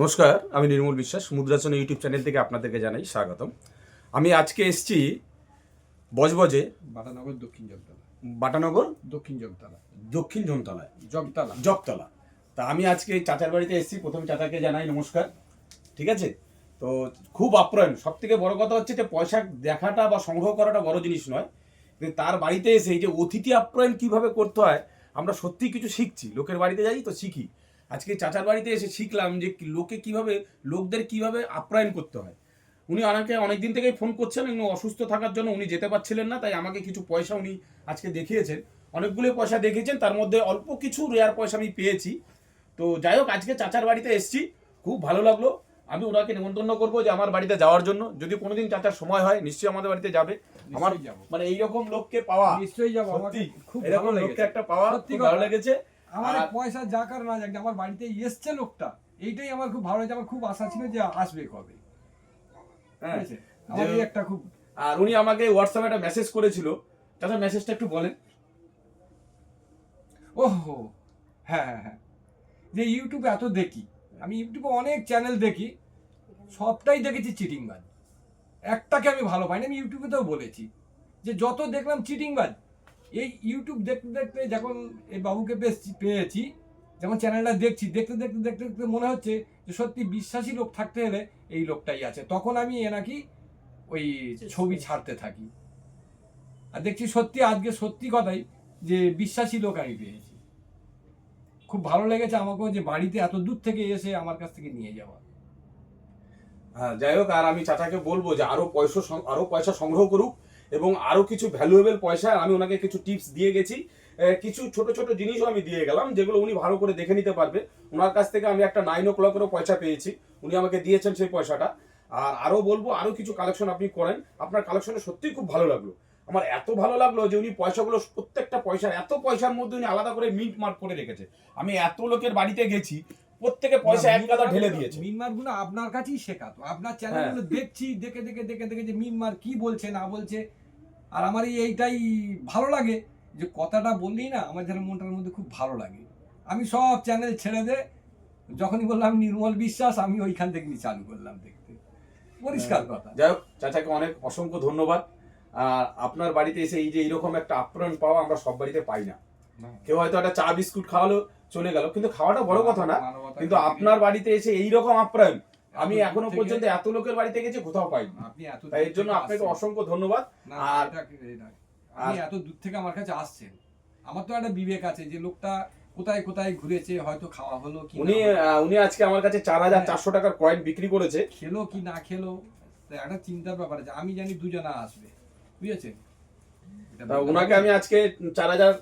নমস্কার আমি নির্মল বিশ্বাস মুদ্রাচন ইউটিউব চ্যানেল থেকে আপনাদেরকে জানাই স্বাগতম। আমি আজকে এসেছি বজবজে বাটানগর দক্ষিণ জগতলা বাটানগর? দক্ষিণ জগতলা দক্ষিণ জমতলায়। জগতলা জগতলা তা আমি আজকে এই চাচার বাড়িতে এসেছি প্রথম চাচাকে জানাই নমস্কার ঠিক আছে? তো খুব আপ্যায়ন সব থেকে বড় কথা হচ্ছে যে পয়সা দেখাটা বা সংগ্রহ করাটা বড় জিনিস নয়। কিন্তু তার বাড়িতে এসে এই যে অতিথি আপ্যায়ন কীভাবে করতে হয় আমরা সত্যি কিছু শিখছি। লোকের বাড়িতে যাই তো শিখি। আজকে চাচার বাড়িতে এসে শিখলাম যে লোকে কীভাবে লোকদের কীভাবে আপ্যায়ন করতে হয়। উনি আমাকে অনেকদিন থেকেই ফোন করছেন উনি অসুস্থ থাকার জন্য উনি যেতে পারছিলেন না তাই আমাকে কিছু পয়সা উনি আজকে দেখিয়েছেন। অনেকগুলো পয়সা দেখিয়েছেন তার মধ্যে অল্প কিছু রেয়ার পয়সা আমি পেয়েছি। তো যাই হোক আজকে চাচার বাড়িতে এসেছি খুব ভালো লাগল। আমি ওনাকে নিমন্ত্রণ করব যে আমার বাড়িতে যাওয়ার জন্য। যদি কোনোদিন চাচার সময় হয় নিশ্চয়ই আমাদের বাড়িতে যাবে। আমার যাব। মানে এইরকম লোককে পাওয়া নিশ্চয়ই যাব এরকম লোককে একটা পাওয়া ভালো লেগেছে। আমার পয়সা যা কার না যাক আমার বাড়িতে এসছে লোকটা এইটাই আমার খুব ভালো লেগেছে আমার খুব আশা ছিল যে আসবে কবে। হ্যাঁ। আমার এই একটা খুব আর উনি আমাকে হোয়াটসঅ্যাপে একটা মেসেজ করেছিল চাচা মেসেজটা একটু বলেন। ওহো হ্যাঁ হ্যাঁ হ্যাঁ। যে ইউটিউবে এত দেখি আমি ইউটিউবে অনেক চ্যানেল দেখি সবটাই দেখেছি চিটিংবাজ একটাকে আমি ভালো পাইনি আমি ইউটিউবেতেও বলেছি। যে যত দেখলাম চিটিংবাজ এই ইউটিউব দেখতে দেখতে যখন এই বাবুকে বেশ পেয়েছি, যখন চ্যানেলটা দেখছি, দেখতে দেখতে দেখতে দেখতে মনে হচ্ছে যে সত্যি বিশ্বাসী লোক থাকতে হলে এই লোকটাই আছে। তখন আমি এ নাকি ওই ছবি ছাড়তে থাকি। আর দেখছি সত্যি, আজকে সত্যি কথাই যে বিশ্বাসী লোক আমি পেয়েছি। খুব ভালো লেগেছে আমাকেও যে বাড়িতে এত দূর থেকে এসে আমার কাছ থেকে নিয়ে যাওয়া। হ্যাঁ যাই হোক, আর আমি চাচাকে বলব যে আরও পয়সা আরও পয়সা সংগ্রহ করুক। এবং আরও কিছু ভ্যালুয়েবল পয়সা আমি ওনাকে কিছু টিপস দিয়ে গেছি। কিছু ছোট ছোট জিনিসও আমি দিয়ে গেলাম যেগুলো উনি ভালো করে দেখে নিতে পারবে। ওনার কাছ থেকে আমি একটা নাইন ও ক্লকেরও পয়সা পেয়েছি উনি আমাকে দিয়েছেন সেই পয়সাটা। আর আরও বলব আরও কিছু কালেকশন আপনি করেন আপনার কালেকশনে সত্যিই খুব ভালো লাগল। আমার এত ভালো লাগল যে উনি পয়সাগুলো প্রত্যেকটা পয়সার এত পয়সার মধ্যে উনি আলাদা করে মিন্ট মার্ক করে রেখেছে। আমি এত লোকের বাড়িতে গেছি প্রত্যেকে পয়সা এক গাদা ঢেলে দিয়েছে। মিনমারগুলো আপনার কাছেই শেখাতো। আপনার চ্যানেলগুলো দেখছি দেখে দেখে দেখে দেখে যে মিনমার কি বলছে না বলছে আর আমার এই এইটাই ভালো লাগে যে কথাটা বললেই না আমার যেন মনটার মধ্যে খুব ভালো লাগে। আমি সব চ্যানেল ছেড়ে দে যখনই বললাম নির্মল বিশ্বাস আমি ওইখান থেকে চালু করলাম দেখতে। পরিষ্কার কথা। যাই হোক চাচাকে অনেক অসংখ্য ধন্যবাদ। আর আপনার বাড়িতে এসে এই যে এইরকম একটা আপ্যায়ন পাওয়া আমরা সব বাড়িতে পাই না। কেউ হয়তো একটা চা বিস্কুট খাওয়ালো চলে গেল। কিন্তু খাওয়াটা বড় কথা না। কিন্তু আপনার বাড়িতে এসে এইরকম আপ্যায়ন আমি এখনও পর্যন্ত এত লোকের বাড়িতে গেছি কোথাও পাইনি। আপনি এত এর জন্য আপনাকে অসংখ্য ধন্যবাদ। আর- আপনি এত দূর থেকে আমার কাছে আসছেন। আমার তো একটা বিবেক আছে যে লোকটা কোথায় কোথায় ঘুরেছে হয়তো খাওয়া হলো কি উনি উনি আজকে আমার কাছে চার হাজার চারশো টাকার কয়েন বিক্রি করেছে। খেলো কি না খেলো একটা চিন্তার ব্যাপার আছে। আমি জানি দুজনা আসবে। বুঝেছেন? ওনাকে আমি আজকে চার হাজার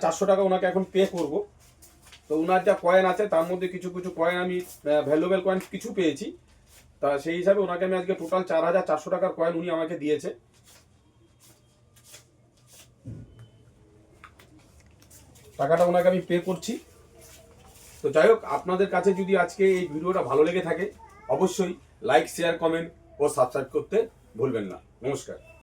চারশো টাকা ওনাকে এখন পে করব। তো ওনার যা কয়েন আছে, তার মধ্যে কিছু কিছু কয়েন আমি ভ্যালুয়েবল কয়েন কিছু পেয়েছি। তা সেই হিসাবে ওনাকে আমি আজকে টোটাল চার হাজার চারশো টাকার কয়েন উনি আমাকে দিয়েছে। টাকাটা ওনাকে আমি পে করছি। তো যাই হোক, আপনাদের কাছে যদি আজকে এই ভিডিওটা ভালো লেগে থাকে, অবশ্যই লাইক শেয়ার কমেন্ট ও সাবস্ক্রাইব করতে ভুলবেন না। নমস্কার।